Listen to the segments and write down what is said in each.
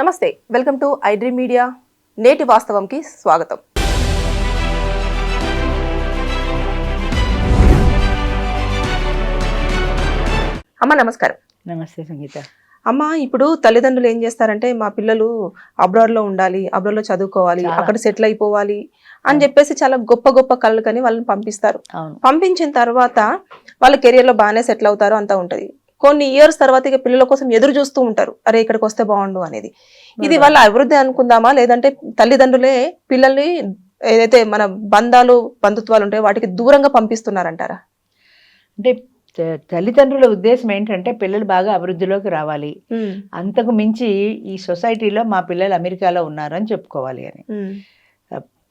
నమస్తే welcome to iDream media. నేటి వాస్తవంకి స్వాగతం. అమ్మ నమస్కారం. నమస్తే సంగీత. అమ్మ ఇప్పుడు తల్లిదండ్రులు ఏం చేస్తారంటే మా పిల్లలు అబ్రాడ్లో ఉండాలి అబ్రాడ్లో చదువుకోవాలి. అక్కడ సెటిల్ అయిపోవాలి అని చెప్పేసి చాలా గొప్ప గొప్ప కళ్ళు కని వాళ్ళని పంపిస్తారు. పంపించిన తర్వాత వాళ్ళ కెరియర్లో బాగానే సెటిల్ అవుతారు అంతా ఉంటది. కొన్ని ఇయర్స్ తర్వాత ఇక పిల్లల కోసం ఎదురు చూస్తూ ఉంటారు. అరే ఇక్కడికి వస్తే బాగుండు అనేది. ఇది వాళ్ళ అభివృద్ధి అనుకుందామా? లేదంటే తల్లిదండ్రులే పిల్లల్ని ఏదైతే మన బంధాలు బంధుత్వాలు ఉంటాయో వాటికి దూరంగా పంపిస్తున్నారంటారా? అంటే తల్లిదండ్రుల ఉద్దేశం ఏంటంటే పిల్లలు బాగా అభివృద్ధిలోకి రావాలి. అంతకు మించి ఈ సొసైటీలో మా పిల్లలు అమెరికాలో ఉన్నారు అని. చెప్పుకోవాలి అని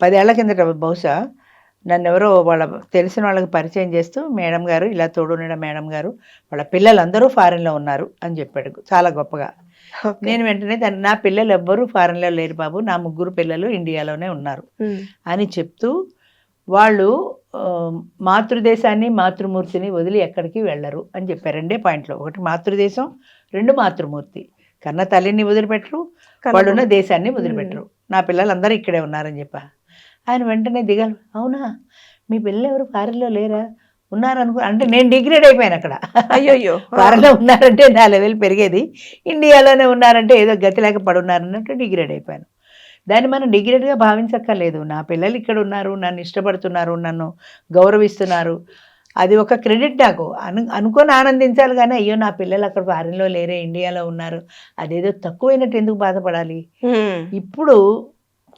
పదేళ్ళ కిందట బహుశా నన్ను ఎవరో వాళ్ళ తెలిసిన వాళ్ళకి పరిచయం చేస్తూ మేడం గారు ఇలా తోడుండడం మేడం గారు వాళ్ళ పిల్లలందరూ ఫారెన్లో ఉన్నారు అని చెప్పాడు. చాలా గొప్పగా. నేను వెంటనే దాన్ని నా పిల్లలు ఎవ్వరూ ఫారెన్లో లేరు బాబు నా ముగ్గురు పిల్లలు ఇండియాలోనే ఉన్నారు అని చెప్తూ వాళ్ళు మాతృదేశాన్ని మాతృమూర్తిని వదిలి ఎక్కడికి వెళ్ళరు అని చెప్పారు. రెండే పాయింట్లు. ఒకటి మాతృదేశం రెండు మాతృమూర్తి. కన్న తల్లిని వదిలిపెట్టరు వాళ్ళు ఉన్న దేశాన్ని వదిలిపెట్టరు. నా పిల్లలందరూ ఇక్కడే ఉన్నారని చెప్పా. ఆయన వెంటనే దిగాలి అవునా? మీ పిల్లలు ఎవరు? ఫారెన్లో లేరా? ఉన్నారనుకో అంటే నేను డిగ్రేడ్ అయిపోయాను అక్కడ. అయ్యో ఫారెన్లో ఉన్నారంటే నా లెవెల్ పెరిగేది. ఇండియాలోనే ఉన్నారంటే ఏదో గతి లేక పడున్నారన్నట్టు డిగ్రేడ్ అయిపోయాను. దాన్ని మనం డిగ్రేడ్గా భావించక్కర్లేదు. నా పిల్లలు ఇక్కడ ఉన్నారు నన్ను ఇష్టపడుతున్నారు నన్ను గౌరవిస్తున్నారు. అది ఒక క్రెడిట్ నాకు. అను అనుకొని ఆనందించాలి కానీ అయ్యో నా పిల్లలు అక్కడ ఫారిన్లో లేరే ఇండియాలో ఉన్నారు. అదేదో తక్కువైనట్టు ఎందుకు బాధపడాలి? ఇప్పుడు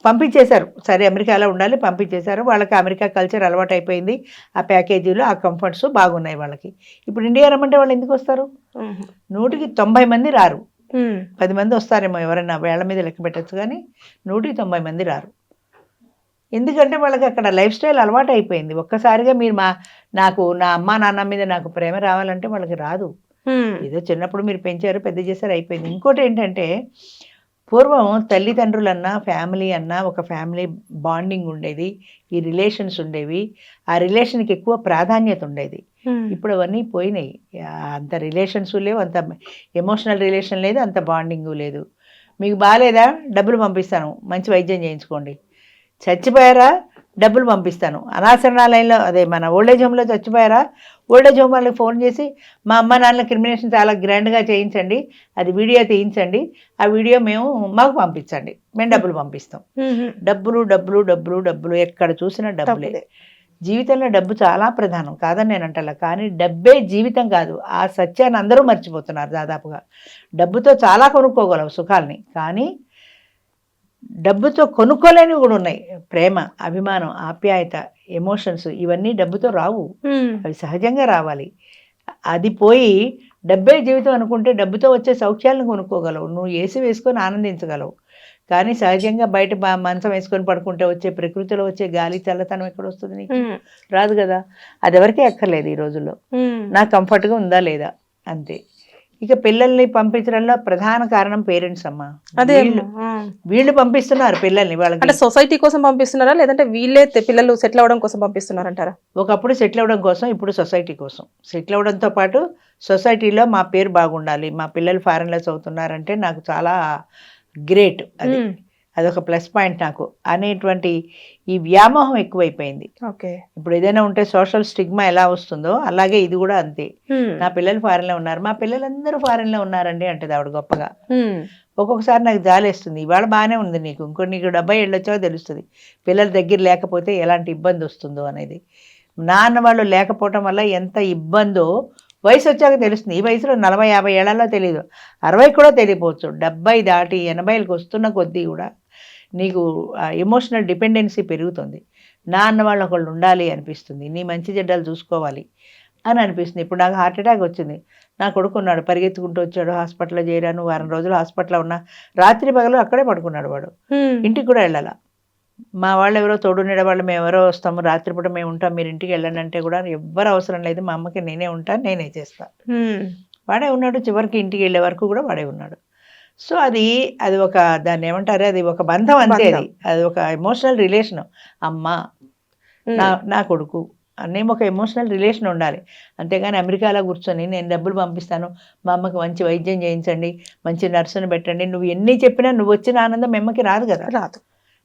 పంపించేశారు. సరే అమెరికాలో ఉండాలి పంపించేశారు. వాళ్ళకి అమెరికా కల్చర్ అలవాటు అయిపోయింది. ఆ ప్యాకేజీలు ఆ కంఫర్ట్స్ బాగున్నాయి వాళ్ళకి. ఇప్పుడు ఇండియా రమ్మంటే వాళ్ళు ఎందుకు వస్తారు? నూటికి తొంభై మంది రారు. పది మంది వస్తారేమో ఎవరైనా వేళ్ళ మీద లెక్క పెట్టచ్చు కానీ నూటికి తొంభై మంది రారు. ఎందుకంటే వాళ్ళకి అక్కడ లైఫ్ స్టైల్ అలవాటు అయిపోయింది ఒక్కసారిగా మీరు మా నాకు నా అమ్మ నాన్న మీద నాకు ప్రేమ రావాలంటే వాళ్ళకి రాదు. ఏదో చిన్నప్పుడు మీరు పెంచారు పెద్ద చేశారు అయిపోయింది. ఇంకోటి ఏంటంటే పూర్వం తల్లిదండ్రులన్నా ఫ్యామిలీ అన్నా ఒక ఫ్యామిలీ బాండింగ్ ఉండేది ఈ రిలేషన్స్ ఉండేవి. ఆ రిలేషన్కి ఎక్కువ ప్రాధాన్యత ఉండేది. ఇప్పుడు అవన్నీ పోయినాయి. అంత రిలేషన్స్ లేవు అంత ఎమోషనల్ రిలేషన్ లేదు అంత బాండింగ్ లేదు. మీకు బాగాలేదా డబ్బులు పంపిస్తాను. మంచి వైద్యం చేయించుకోండి. చచ్చిపోయారా? డబ్బులు పంపిస్తాను. అనాశరణాలయంలో అదే మన ఓల్డేజ్ హోమ్లో చచ్చిపోయారా? ఓల్డేజ్ హోమ్ వాళ్ళకి ఫోన్ చేసి మా అమ్మ నాన్నల క్రిమినేషన్ చాలా గ్రాండ్గా చేయించండి అది వీడియో తీయించండి ఆ వీడియో మేము మాకు పంపించండి. మేము డబ్బులు పంపిస్తాం. డబ్బులు డబ్బులు డబ్బులు డబ్బులు ఎక్కడ చూసినా డబ్బులే. జీవితంలో డబ్బు చాలా ప్రధానం. కాదని నేను అంటలా. కానీ డబ్బే జీవితం కాదు. ఆ సత్యాన్ని అందరూ మర్చిపోతున్నారు దాదాపుగా. డబ్బుతో చాలా కొనుక్కోగలవు సుఖాల్ని. కానీ డబ్బుతో కొనుక్కోలేనివి కూడా ఉన్నాయి. ప్రేమ అభిమానం ఆప్యాయత ఎమోషన్స్ ఇవన్నీ డబ్బుతో రావు. అవి సహజంగా రావాలి. అది పోయి డబ్బే జీవితం అనుకుంటే డబ్బుతో వచ్చే సౌఖ్యాలను కొనుక్కోగలవు. నువ్వు ఏసి వేసుకొని ఆనందించగలవు. కానీ సహజంగా బయట మంచం వేసుకొని పడుకుంటే వచ్చే ప్రకృతిలో వచ్చే గాలి చల్లతనం ఎక్కడ వస్తుంది నీకు? రాదు కదా. అది ఎవరికీ అక్కర్లేదు ఈ రోజుల్లో. నాకు కంఫర్ట్గా ఉందా లేదా? అంతే. ఇక పిల్లల్ని పంపించడంలో ప్రధాన కారణం పేరెంట్స్ అమ్మా. అదే వీళ్ళు పంపిస్తున్నారు పిల్లల్ని అంటే వాళ్ళకి సొసైటీ కోసం పంపిస్తున్నారా? లేదంటే వీళ్ళే పిల్లలు సెటిల్ అవ్వడం కోసం పంపిస్తున్నారంటారా? ఒకప్పుడు సెటిల్ అవ్వడం కోసం ఇప్పుడు సొసైటీ కోసం. సెటిల్ అవ్వడంతో పాటు సొసైటీలో మా పేరు బాగుండాలి. మా పిల్లలు ఫారెన్లో చదువుతున్నారంటే నాకు చాలా గ్రేట్ అది. అదొక ప్లస్ పాయింట్ నాకు. అనేటువంటి ఈ వ్యామోహం ఎక్కువైపోయింది. ఓకే. ఇప్పుడు ఏదైనా ఉంటే సోషల్ స్టిగ్మా ఎలా వస్తుందో అలాగే ఇది కూడా అంతే. నా పిల్లలు ఫారెన్లో ఉన్నారు. మా పిల్లలందరూ ఫారెన్లో ఉన్నారండి అంటది ఆవిడ గొప్పగా. ఒక్కొక్కసారి నాకు జాలేస్తుంది. ఇవాళ బాగానే ఉంది నీకు. ఇంకో నీకు డెబ్బై ఏళ్ళు వచ్చాక తెలుస్తుంది. పిల్లల దగ్గర లేకపోతే ఎలాంటి ఇబ్బంది వస్తుందో అనేది. నాన్న వాళ్ళు లేకపోవటం వల్ల ఎంత ఇబ్బందో వయసు వచ్చాక తెలుస్తుంది. ఈ వయసులో నలభై యాభై ఏళ్ళలో తెలియదు అరవై కూడా తెలియపోవచ్చు. డెబ్బై దాటి ఎనభైలకు వస్తున్న కొద్దీ కూడా నీకు ఎమోషనల్ డిపెండెన్సీ పెరుగుతుంది. నాన్న వాళ్ళు ఒకళ్ళు ఉండాలి అనిపిస్తుంది. నీ మంచి చెడ్డలు చూసుకోవాలి అని అనిపిస్తుంది. ఇప్పుడు నాకు హార్ట్ అటాక్ వచ్చింది. నా కొడుకు ఉన్నాడు. పరిగెత్తుకుంటూ వచ్చాడు. హాస్పిటల్లో చేరాను. వారం రోజులు హాస్పిటల్లో ఉన్నా. రాత్రి పగలు అక్కడే పడుకున్నాడు వాడు. ఇంటికి కూడా వెళ్ళాల? మా వాళ్ళు ఎవరో తోడు వాళ్ళు మేము ఎవరో వస్తాము రాత్రిపూట మేము ఉంటాం మీరు ఇంటికి వెళ్ళండి అంటే కూడా ఎవ్వరు అవసరం లేదు. మా అమ్మకి నేనే ఉంటాను నేనే చేస్తా. వాడే ఉన్నాడు చివరికి ఇంటికి వెళ్ళే వరకు కూడా వాడే ఉన్నాడు. సో అది అది ఒక దాన్ని ఏమంటారు అది ఒక బంధం అంతే అది. అది ఒక ఎమోషనల్ రిలేషన్ అమ్మ నా నా కొడుకు అన్నీ ఒక ఎమోషనల్ రిలేషన్ ఉండాలి. అంతేగాని అమెరికాలో కూర్చొని నేను డబ్బులు పంపిస్తాను మా అమ్మకి మంచి వైద్యం చేయించండి మంచి నర్సును పెట్టండి నువ్వు ఎన్ని చెప్పినా నువ్వు వచ్చిన ఆనందం మీ అమ్మకి రాదు కదా. రాదు.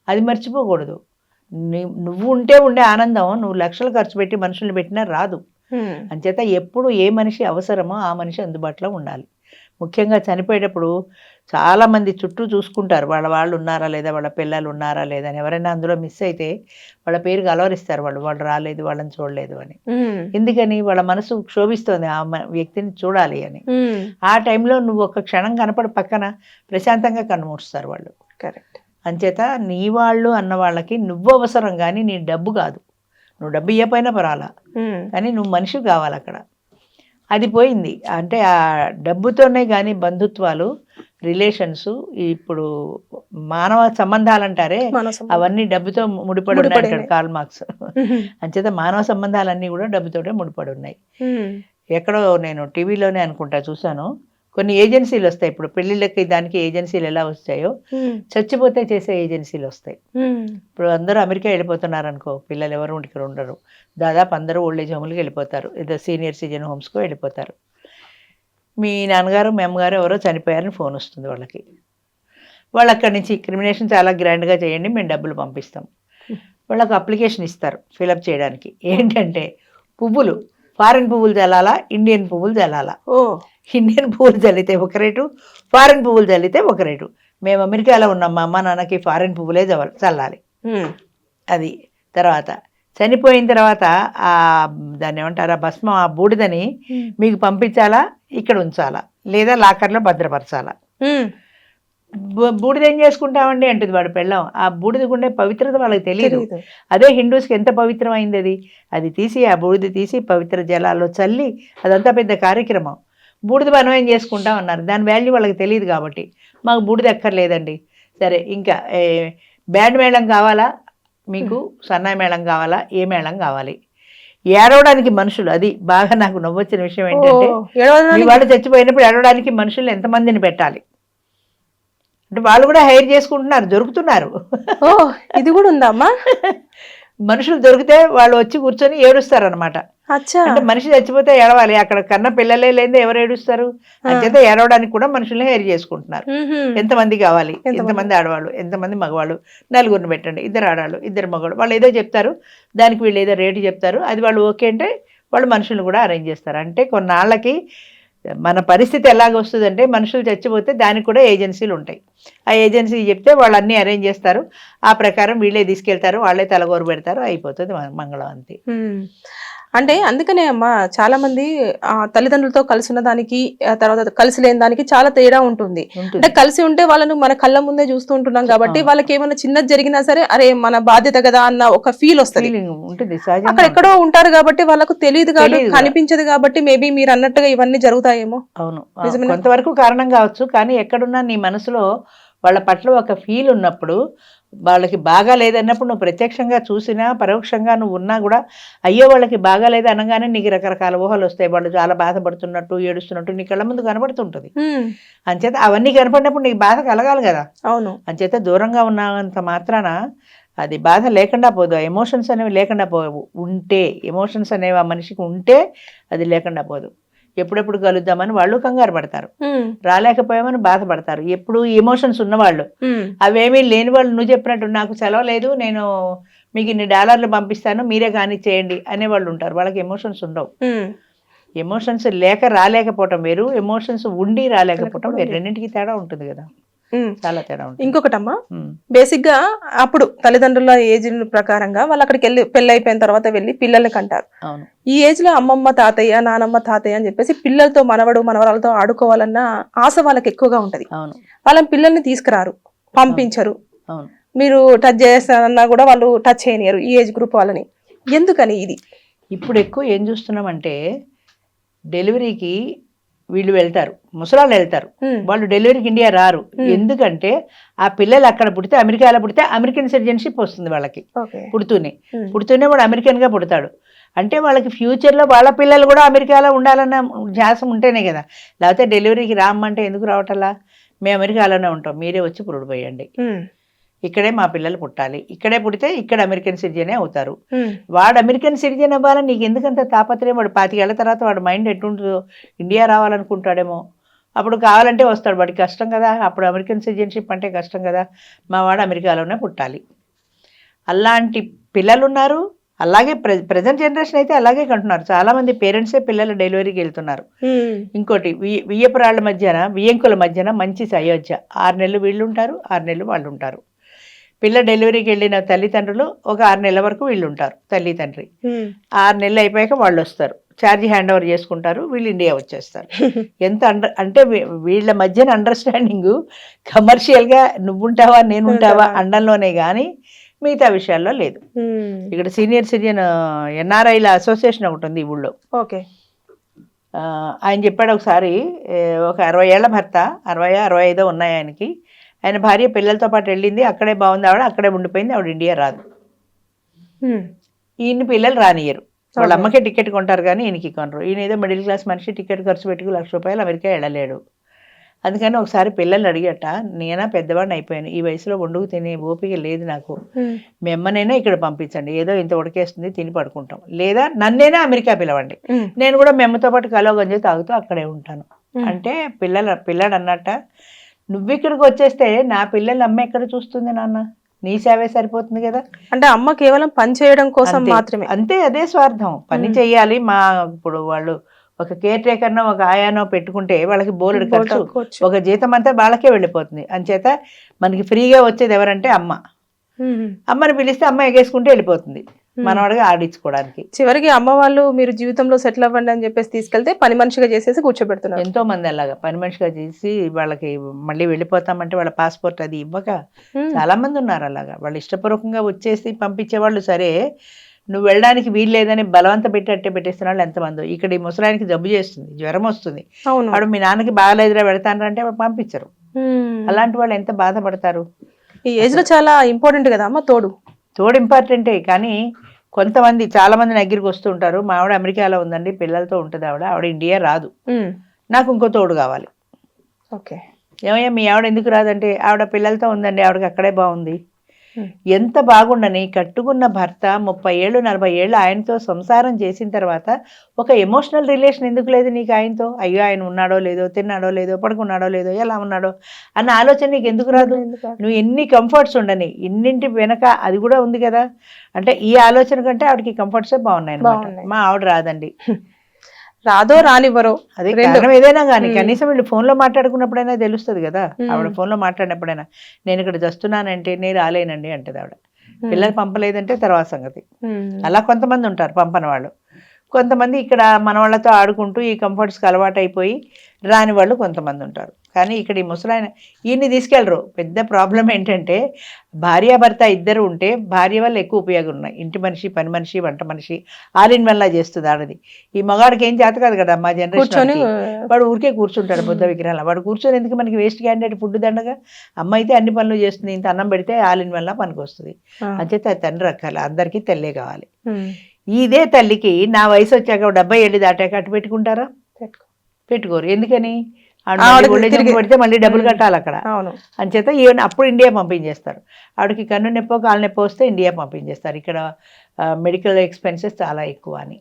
అది మర్చిపోకూడదు. నువ్వు ఉంటే ఉండే ఆనందం నువ్వు లక్షలు ఖర్చు పెట్టి మనుషుల్ని పెట్టినా రాదు. అంచేత ఎప్పుడు ఏ మనిషి అవసరమో ఆ మనిషి అందుబాటులో ఉండాలి. ముఖ్యంగా చనిపోయేటప్పుడు చాలామంది చుట్టూ చూసుకుంటారు. వాళ్ళ వాళ్ళు ఉన్నారా లేదా వాళ్ళ పిల్లలు ఉన్నారా లేదా అని. ఎవరైనా అందులో మిస్ అయితే వాళ్ళ పేరు కలవరిస్తారు వాళ్ళు. వాళ్ళు రాలేదు వాళ్ళని చూడలేదు అని. ఎందుకని? వాళ్ళ మనసు క్షోభిస్తోంది. ఆ వ్యక్తిని చూడాలి అని. ఆ టైంలో నువ్వు ఒక క్షణం కనపడి పక్కన ప్రశాంతంగా కన్నుమూడుస్తారు వాళ్ళు. కరెక్ట్. అంచేత నీ వాళ్ళు అన్న వాళ్ళకి నువ్వు అవసరం కానీ నీ డబ్బు కాదు. నువ్వు డబ్బు ఇవ్వపోయినా పర్వాలా. ఉమ్. కానీ నువ్వు మనిషి కావాలి అక్కడ అది పోయింది. అంటే ఆ డబ్బుతోనే కానీ బంధుత్వాలు రిలేషన్స్ ఇప్పుడు మానవ సంబంధాలు అంటారే అవన్నీ డబ్బుతో ముడిపడి ఉన్నాయి అంటాడు కార్ల్ మార్క్స్. అంచేత మానవ సంబంధాలన్నీ కూడా డబ్బుతోటే ముడిపడి ఉన్నాయి. ఎక్కడో నేను టీవీలోనే అనుకుంటా చూశాను. కొన్ని ఏజెన్సీలు వస్తాయి. ఇప్పుడు పెళ్ళిళ్ళకి దానికి ఏజెన్సీలు ఎలా వస్తాయో ఉమ్. చచ్చిపోతే చేసే ఏజెన్సీలు వస్తాయి. ఇప్పుడు అందరూ అమెరికా వెళ్ళిపోతున్నారు అనుకో పిల్లలు ఎవరు ఇక్కడ ఉండరు. దాదాపు అందరూ ఓల్డ్ ఏజ్ హోమ్కి వెళ్ళిపోతారు. ఏదో సీనియర్ సిటిజన్ హోమ్స్కి వెళ్ళిపోతారు. మీ నాన్నగారు మీ అమ్మగారు ఎవరో చనిపోయారని ఫోన్ వస్తుంది వాళ్ళకి. వాళ్ళు అక్కడి నుంచి క్రిమినేషన్ చాలా గ్రాండ్గా చేయండి మేము డబ్బులు పంపిస్తాం. వాళ్ళకి అప్లికేషన్ ఇస్తారు ఫిలప్ చేయడానికి. ఏంటంటే పువ్వులు ఫారిన్ పువ్వులు చల్లాలా ఇండియన్ పువ్వులు చల్లాలా ఓ. ఇండియన్ పువ్వులు చల్లితే ఒక రేటు ఫారిన్ పువ్వులు చల్లితే ఒక రేటు. మేము అమెరికాలో ఉన్నాం మా అమ్మ నాన్నకి ఫారిన్ పువ్వులే చల్ల- చల్లాలి. అది. తర్వాత చనిపోయిన తర్వాత ఆ దాన్ని ఏమంటారు ఆ భస్మం ఆ బూడిదని. మీకు పంపించాలా ఇక్కడ ఉంచాలా లేదా లాకర్లో భద్రపరచాలా? బూడిద ఏం చేసుకుంటామండి అంటుంది వాడు పెళ్ళం. ఆ బూడిదకు ఉండే పవిత్రత వాళ్ళకి తెలియదు. అదే హిందూస్కి ఎంత పవిత్రమైంది అది అది తీసి ఆ బూడిద తీసి పవిత్ర జలాల్లో చల్లి అదంతా పెద్ద కార్యక్రమం. బూడిద మనం ఏం చేసుకుంటాం అన్నారు. దాని వాల్యూ వాళ్ళకి తెలియదు కాబట్టి. మాకు బూడిద ఎక్కర్లేదండి సరే ఇంకా బ్యాండ్ మేళం కావాలా? మీకు సన్నాయి మేళం కావాలా? ఏ మేళం కావాలి? ఏడవడానికి మనుషులు అది బాగా నాకు నవ్వొచ్చిన విషయం ఏంటంటే వాళ్ళు చచ్చిపోయినప్పుడు ఏడవడానికి మనుషులు ఎంతమందిని పెట్టాలి? అంటే వాళ్ళు కూడా హైర్ చేసుకుంటున్నారు దొరుకుతున్నారు. ఓ ఇది కూడా ఉందా అమ్మా? మనుషులు దొరికితే వాళ్ళు వచ్చి కూర్చొని ఏడుస్తారనమాట అచ్చా. అంటే మనిషి చచ్చిపోతే ఏడవాలి అక్కడ కన్న పిల్లలే లేదే ఎవరు ఏడుస్తారు? అంచేత ఏడవడానికి కూడా మనుషుల్ని హైర్ చేసుకుంటున్నారు. ఎంతమంది కావాలి? ఎంతమంది? ఆడవాళ్ళు? ఎంతమంది మగవాళ్ళు? నలుగురిని పెట్టండి ఇద్దరు ఆడవాళ్ళు ఇద్దరు మగవాళ్ళు. వాళ్ళు ఏదో చెప్తారు దానికి వీళ్ళు ఏదో రేటు చెప్తారు. అది వాళ్ళు ఓకే అంటే వాళ్ళు మనుషులను కూడా అరేంజ్ చేస్తారు. అంటే కొన్నాళ్ళకి మన పరిస్థితి ఎలాగ వస్తుందంటే మనుషులు చచ్చిపోతే దానికి కూడా ఏజెన్సీలు ఉంటాయి. ఆ ఏజెన్సీ చెప్తే వాళ్ళు అన్నీ అరేంజ్ చేస్తారు. ఆ ప్రకారం వీళ్ళే తీసుకెళ్తారు వాళ్ళే తలగోరు పెడతారు అయిపోతుంది మంగళం అంతే. అంటే అందుకనే అమ్మా చాలా మంది ఆ, తల్లిదండ్రులతో కలిసి ఉన్న దానికి తర్వాత కలిసి లేని దానికి చాలా తేడా ఉంటుంది అంటే కలిసి ఉంటే వాళ్ళను మన కళ్ళ ముందే చూస్తూ ఉంటున్నాం కాబట్టి. వాళ్ళకి ఏమైనా చిన్నది జరిగినా సరే అరే మన బాధ్యత కదా అన్న ఒక ఫీల్ వస్తుంది అక్కడ ఎక్కడో ఉంటారు కాబట్టి వాళ్ళకు తెలియదు కాదు. కనిపించదు కాబట్టి మేబీ మీరు అన్నట్టుగా ఇవన్నీ జరుగుతాయేమో అవును? కొంతవరకు కారణం కావచ్చు కానీ ఎక్కడున్నా నీ మనసులో వాళ్ళ పట్ల ఒక ఫీల్ ఉన్నప్పుడు వాళ్ళకి బాగా లేదన్నప్పుడు నువ్వు ప్రత్యక్షంగా చూసినా పరోక్షంగా నువ్వు ఉన్నా కూడా అయ్యో వాళ్ళకి బాగా లేదు అనగానే నీకు రకరకాల ఊహలు వస్తాయి. వాళ్ళు చాలా బాధపడుతున్నట్టు ఏడుస్తున్నట్టు నీ కళ్ళ ముందు కనబడుతుంటుంది. అంచేత అవన్నీ కనపడినప్పుడు నీకు బాధ కలగాలి కదా. అవును. అంచేత దూరంగా ఉన్నంత మాత్రాన అది బాధ లేకుండా పోదు. ఎమోషన్స్ అనేవి లేకుండా పోవు. ఉంటే ఎమోషన్స్ అనేవి ఆ మనిషికి ఉంటే అది లేకుండా పోదు. ఎప్పుడెప్పుడు కలుద్దామని వాళ్ళు కంగారు పడతారు. రాలేకపోయామని బాధపడతారు ఎప్పుడు ఎమోషన్స్ ఉన్నవాళ్ళు. అవేమీ లేని వాళ్ళు నువ్వు చెప్పినట్టు నాకు సెలవు లేదు నేను మీకు ఇన్ని డాలర్లు పంపిస్తాను మీరే కానీ చేయండి అనేవాళ్ళు ఉంటారు వాళ్ళకి ఎమోషన్స్ ఉండవు. ఎమోషన్స్ లేక రాలేకపోవటం వేరు ఎమోషన్స్ ఉండి రాలేకపోవటం వేరు. రెండింటికి తేడా ఉంటుంది కదా. చాలా తేడా ఉంటుంది. ఇంకొకటమ్మా. బేసిక్గా అప్పుడు తల్లిదండ్రుల ఏజ్ ప్రకారంగా వాళ్ళు అక్కడికి వెళ్ళి పెళ్ళి అయిపోయిన తర్వాత వెళ్ళి పిల్లల్ని కంటారు. ఈ ఏజ్లో అమ్మమ్మ తాతయ్య నానమ్మ తాతయ్య అని చెప్పేసి పిల్లలతో మనవడు మనవరాలతో ఆడుకోవాలన్న ఆశ వాళ్ళకి ఎక్కువగా ఉంటది. వాళ్ళని పిల్లల్ని తీసుకురారు పంపించరు. మీరు టచ్ చేస్తానన్నా కూడా వాళ్ళు టచ్ చేయనియరు ఈ ఏజ్ గ్రూప్ వాళ్ళని. ఎందుకని ఇది? ఇప్పుడు ఎక్కువ ఏం చూస్తున్నామంటే డెలివరీకి వీళ్ళు వెళ్తారు. ముసలాళ్ళు వెళ్తారు. వాళ్ళు డెలివరీకి ఇండియా రారు. ఎందుకంటే ఆ పిల్లలు అక్కడ పుడితే అమెరికాలో పుడితే అమెరికన్ సిటిజన్షిప్ వస్తుంది వాళ్ళకి. పుడుతూనే. పుడుతూనే వాడు అమెరికన్గా పుడతాడు. అంటే వాళ్ళకి ఫ్యూచర్లో వాళ్ళ పిల్లలు కూడా అమెరికాలో ఉండాలన్న ధ్యాసం ఉంటేనే కదా. లేకపోతే డెలివరీకి రామ్మంటే ఎందుకు రావటలా? మేము అమెరికాలోనే ఉంటాం. మీరే వచ్చి పురుడు పోయండి. ఉమ్, ఇక్కడే మా పిల్లలు పుట్టాలి. ఇక్కడే పుడితే ఇక్కడ అమెరికన్ సిటిజనే అవుతారు. వాడు అమెరికన్ సిటిజన్ అవ్వాలని నీకు ఎందుకంత తాపత్రయం? వాడు పాతికేళ్ళ తర్వాత వాడు మైండ్ ఎట్టుంటుందో? ఇండియా రావాలనుకుంటాడేమో. అప్పుడు కావాలంటే వస్తాడు. వాడికి కష్టం కదా. అప్పుడు అమెరికన్ సిటిజన్షిప్ అంటే కష్టం కదా. మా వాడు అమెరికాలోనే పుట్టాలి. అలాంటి పిల్లలు ఉన్నారు అలాగే ప్రె ప్రజెంట్ జనరేషన్ అయితే అలాగే కంటున్నారు. చాలామంది పేరెంట్సే పిల్లలు డెలివరీకి వెళ్తున్నారు. ఇంకోటి వియ్యపురాళ్ళ మధ్యన వియ్యంకుల మధ్యన మంచి అయోధ్య ఆరు నెలలు వీళ్ళు ఉంటారు ఆరు నెలలు వాళ్ళు ఉంటారు పిల్ల డెలివరీకి వెళ్ళిన తల్లిదండ్రులు ఒక ఆరు నెలల వరకు వీళ్ళు ఉంటారు తల్లి తండ్రి ఉమ్, ఆరు నెలలు అయిపోయాక వాళ్ళు వస్తారు ఛార్జీ హ్యాండ్ ఓవర్ చేసుకుంటారు వీళ్ళు ఇండియా వచ్చేస్తారు. ఎంత అండర్ అంటే వీళ్ళ మధ్యన అండర్స్టాండింగ్ కమర్షియల్గా నువ్వుంటావా నేను ఉంటావా? అండంలోనే కానీ మిగతా విషయాల్లో లేదు. ఇక్కడ సీనియర్ సిటిజన్ ఎన్ఆర్ఐల అసోసియేషన్ ఒకటి ఉంది ఈ ఊళ్ళో. ఓకే. ఆయన చెప్పాడు ఒకసారి ఒక అరవై ఏళ్ళ భర్త అరవై అరవై ఐదో ఉన్నాయి ఆయనకి. ఆయన భార్య పిల్లలతో పాటు వెళ్ళింది అక్కడే బాగుంది ఆవిడ అక్కడే ఉండిపోయింది ఆవిడ ఇండియా రాదు. ఈయన పిల్లలు రానియరు వాళ్ళ. అమ్మకే టికెట్ కొంటారు కానీ ఈయనకి కొనరు. ఈయన ఏదో మిడిల్ క్లాస్ మనిషి టికెట్ ఖర్చు పెట్టుకు లక్ష రూపాయలు అమెరికా వెళ్ళలేడు. అందుకని ఒకసారి పిల్లలు అడిగట నేనా పెద్దవాడిని అయిపోయాను ఈ వయసులో వండుకు తినే ఓపిక లేదు నాకు. ఉమ్, మీ అమ్మనైనా ఇక్కడ పంపించండి ఏదో ఇంత ఉడకేస్తుంది తిని పడుకుంటాం. లేదా నన్నైనా అమెరికా పిలవండి. నేను కూడా మెమ్మతో పాటు కలో గంజి తాగుతూ అక్కడే ఉంటాను. అంటే పిల్లల పిల్లడు అన్నట్ట నువ్వు ఇక్కడికి వచ్చేస్తే నా పిల్లలు అమ్మ ఎక్కడ చూస్తుంది నాన్న? నీ సేవే సరిపోతుంది కదా? అంటే అమ్మ కేవలం పని చేయడం కోసం. మాత్రమే. అంతే అదే స్వార్థం. పని మ్మ్. చెయ్యాలి మా ఇప్పుడు వాళ్ళు ఒక కేర్ టేకర్నో ఒక ఆయానో పెట్టుకుంటే వాళ్ళకి బోలెడు ఖర్చు. ఒక జీతం అంతా వాళ్ళకే వెళ్ళిపోతుంది. అంచేత మనకి ఫ్రీగా వచ్చేది ఎవరంటే అమ్మ. అమ్మని పిలిస్తే అమ్మ ఎగేసుకుంటే వెళ్ళిపోతుంది. మనవాడిగా ఆడించుకోవడానికి. చివరికి అమ్మ వాళ్ళు మీరు జీవితంలో సెటిల్ అవ్వండి అని చెప్పేసి తీసుకెళ్తే పని మనిషిగా చేసేసి కూర్చోబెడుతున్నారు. ఎంతో మంది అలాగా పని మనిషిగా చేసి వాళ్ళకి మళ్ళీ వెళ్ళిపోతామంటే వాళ్ళ పాస్పోర్ట్ అది ఇవ్వక చాలా మంది ఉన్నారు అలాగా. వాళ్ళు ఇష్టపూర్వకంగా వచ్చేసి పంపించే వాళ్ళు సరే నువ్వు వెళ్ళడానికి వీలు లేదని బలవంత పెట్టి అట్టే పెట్టేస్తున్న వాళ్ళు ఎంతమంది. ఇక్కడ ఈ ముసలానికి జబ్బు చేస్తుంది జ్వరం వస్తుంది. వాడు మీ నాన్నకి బాగాలేదురా పెడతాను అంటే వాడు పంపించరు. అలాంటి వాళ్ళు ఎంత బాధపడతారు? ఈ ఏజ్లో చాలా ఇంపార్టెంట్ కదా అమ్మ తోడు. తోడు ఇంపార్టెంటే కానీ కొంతమంది చాలా మంది దగ్గరికి వస్తూ ఉంటారు. మా ఆవిడ అమెరికాలో ఉందండి పిల్లలతో ఉంటుంది ఆవిడ. ఆవిడ ఇండియా రాదు. నాకు ఇంకో తోడు కావాలి. ఓకే. ఏమయ్యా మీ ఆవిడ ఎందుకు రాదంటే ఆవిడ పిల్లలతో ఉందండి ఆవిడకి అక్కడే బాగుంది. ఎంత బాగుండని కట్టుకున్న భర్త ముప్పై ఏళ్ళు నలభై ఏళ్ళు ఆయనతో సంసారం చేసిన తర్వాత ఒక ఎమోషనల్ రిలేషన్ ఎందుకు లేదు నీకు ఆయనతో? అయ్యో ఆయన ఉన్నాడో లేదో తిన్నాడో లేదో పడుకున్నాడో లేదో ఎలా ఉన్నాడో అన్న ఆలోచన నీకు ఎందుకు రాదు? నువ్వు ఎన్ని కంఫర్ట్స్ ఉండని ఇన్నింటి వెనక అది కూడా ఉంది కదా? అంటే ఈ ఆలోచన కంటే ఆవిడకి కంఫర్ట్సే బాగున్నాయి. మా ఆవిడ రాదండి. రాదో రానివ్వరో అదే రెండు. కారణం ఏదైనా కానీ. కనీసం వీళ్ళు ఫోన్లో మాట్లాడుకున్నప్పుడైనా తెలుస్తుంది కదా. ఆవిడ ఫోన్లో మాట్లాడినప్పుడైనా నేను ఇక్కడ చస్తున్నానంటే నేను రాలేనండి అంటది ఆవిడ పిల్లలు పంపలేదంటే తర్వాత సంగతి అలా కొంతమంది ఉంటారు పంపని వాళ్ళు కొంతమంది ఇక్కడ మన వాళ్ళతో ఆడుకుంటూ ఈ కంఫర్ట్స్కి అలవాటు అయిపోయి రాని వాళ్ళు కొంతమంది ఉంటారు. కానీ ఇక్కడ ఈ ముసలాయన ఈయన్ని తీసుకెళ్ళరు. పెద్ద ప్రాబ్లం ఏంటంటే భార్యాభర్త ఇద్దరు ఉంటే భార్య వల్ల ఎక్కువ ఉపయోగం ఉన్నాయి. ఇంటి మనిషి పని మనిషి వంట మనిషి ఆల్ ఇన్ వల్ల చేస్తుంది ఆడది. ఈ మగాడికి ఏం చేత కాదు కదా మా కూర్చొని జనరేషన్ వాడు ఊరికే కూర్చుంటాడు బుద్ధ విగ్రహాల వాడు కూర్చొని ఎందుకు మనకి వేస్ట్ క్యాండిడేట్ ఫుడ్ దండగా? అమ్మ అయితే అన్ని పనులు చేస్తుంది ఇంత అన్నం పెడితే ఆల్ ఇన్ వల్ల పనికి వస్తుంది అంచేత తండ్రి రకాల అందరికీ తెల్లే కావాలి. ఇదే తల్లికి నా వయసు వచ్చాక డెబ్బై ఏళ్ళు దాటాక అటు పెట్టుకుంటారా? పెట్టుకో. పెట్టుకోరు. ఎందుకని? పడితే మళ్ళీ డబ్బులు. కట్టాలి అక్కడ. అవును. అంచేత ఈవెన్ అప్పుడు ఇండియా పంపించేస్తారు. ఆవిడకి కన్ను నొప్పో కాలు నొప్పి వస్తే ఇండియా పంపించేస్తారు. ఇక్కడ మెడికల్ ఎక్స్పెన్సెస్ చాలా ఎక్కువ అని.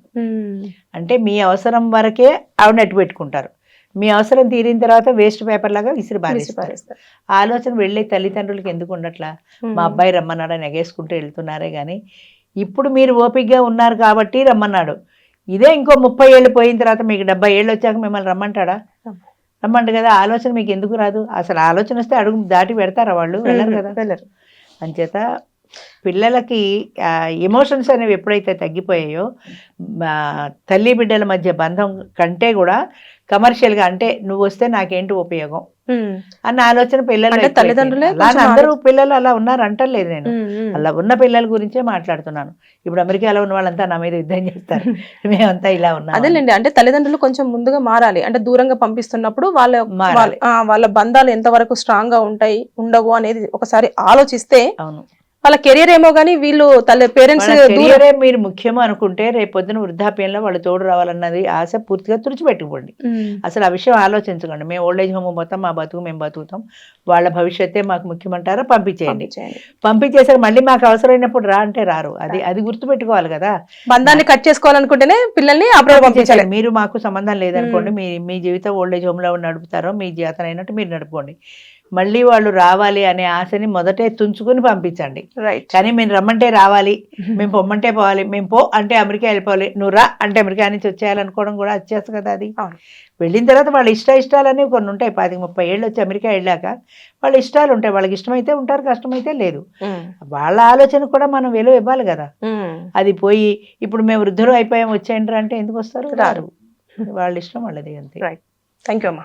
అంటే మీ అవసరం వరకే ఆవిడ అట్టు పెట్టుకుంటారు. మీ అవసరం తీరిన తర్వాత వేస్ట్ పేపర్ లాగా విసిరి. ఆ ఆలోచన వెళ్ళే తల్లిదండ్రులకి ఎందుకు ఉండట్లా? మా అబ్బాయి రమ్మన్నాడని ఎగేసుకుంటూ వెళ్తున్నారే కానీ ఇప్పుడు మీరు ఓపికగా ఉన్నారు కాబట్టి రమ్మన్నాడు. ఇదే ఇంకో ముప్పై ఏళ్ళు పోయిన తర్వాత మీకు డెబ్బై ఏళ్ళు వచ్చాక మిమ్మల్ని రమ్మంటాడా? రమ్మంట కదా ఆలోచన మీకు ఎందుకు రాదు? అసలు ఆలోచన వస్తే అడుగు దాటి పెడతారా వాళ్ళు? వెళ్ళరు కదా. వెళ్ళరు. అంచేత పిల్లలకి ఎమోషన్స్ అనేవి ఎప్పుడైతే తగ్గిపోయాయో తల్లి బిడ్డల మధ్య బంధం కంటే కూడా కమర్షియల్గా అంటే నువ్వు వస్తే నాకేంటి ఉపయోగం? అన్న ఆలోచన పిల్లలు తల్లిదండ్రులే అందరూ పిల్లలు అలా ఉన్నారు అంటలేదు నేను. అలా ఉన్న పిల్లల గురించే మాట్లాడుతున్నాను. ఇప్పుడు అమెరికాలో ఉన్న వాళ్ళంతా నా మీద యుద్ధం చేస్తారు. మేమంతా ఇలా ఉన్నాం అదేలేండి. అంటే తల్లిదండ్రులు కొంచెం ముందుగా మారాలి. అంటే దూరంగా పంపిస్తున్నప్పుడు వాళ్ళ వాళ్ళ బంధాలు ఎంతవరకు స్ట్రాంగ్గా ఉంటాయి ఉండవు అనేది ఒకసారి ఆలోచిస్తే అవును. వాళ్ళ కెరియర్ ఏమో గానీ వీళ్ళు తల్లి పేరెంట్స్ కెరియరే మీరు ముఖ్యం అనుకుంటే రేపు పొద్దున వృద్ధాప్యంలో వాళ్ళు తోడు రావాలన్నది ఆశ పూర్తిగా తుడిచిపెట్టుకోండి. అసలు ఆ విషయం ఆలోచించకండి. మేము ఓల్డ్ ఏజ్ హోమ్ పోతాం మా బతుకు మేము బతుకుతాం. వాళ్ళ భవిష్యత్తే మాకు ముఖ్యమంటారా పంపించేయండి. చేయండి. పంపించేసాక మళ్ళీ మాకు అవసరమైనప్పుడు రా అంటే రారు. అది అది గుర్తుపెట్టుకోవాలి కదా. బంధాన్ని కట్ చేసుకోవాలనుకుంటేనే పిల్లల్ని అబ్రాడ్ పంపించాలి. మీరు మాకు సంబంధం లేదనుకోండి మీ మీ జీవితం ఓల్డ్ ఏజ్ హోమ్లో నడుపుతారో మీ జీవితం అయినట్టు మీరు నడుపుకోండి. మళ్ళీ వాళ్ళు రావాలి అనే ఆశని మొదటే తుంచుకుని పంపించండి. రైట్ కానీ మేము రమ్మంటే రావాలి మేము పొమ్మంటే పోవాలి మేము పో అంటే అమెరికా వెళ్ళిపోవాలి నువ్వు రా అంటే అమెరికా నుంచి వచ్చేయాలనుకోవడం కూడా వచ్చేస్తుంది కదా అది. వెళ్ళిన తర్వాత వాళ్ళ ఇష్ట ఇష్టాలు అనేవి కొన్ని ఉంటాయి. పది ముప్పై ఏళ్ళు వచ్చి అమెరికా వెళ్ళాక వాళ్ళ ఇష్టాలు ఉంటాయి. వాళ్ళకి ఇష్టమైతే ఉంటారు కష్టమైతే లేదు. వాళ్ళ ఆలోచన కూడా మనం విలువ ఇవ్వాలి కదా. అది పోయి ఇప్పుడు మేము వృద్ధులు అయిపోయాం వచ్చేయండి అంటే ఎందుకు వస్తారు? రారు. వాళ్ళ ఇష్టం వాళ్ళది అంతే. రైట్ థ్యాంక్ యూ అమ్మా.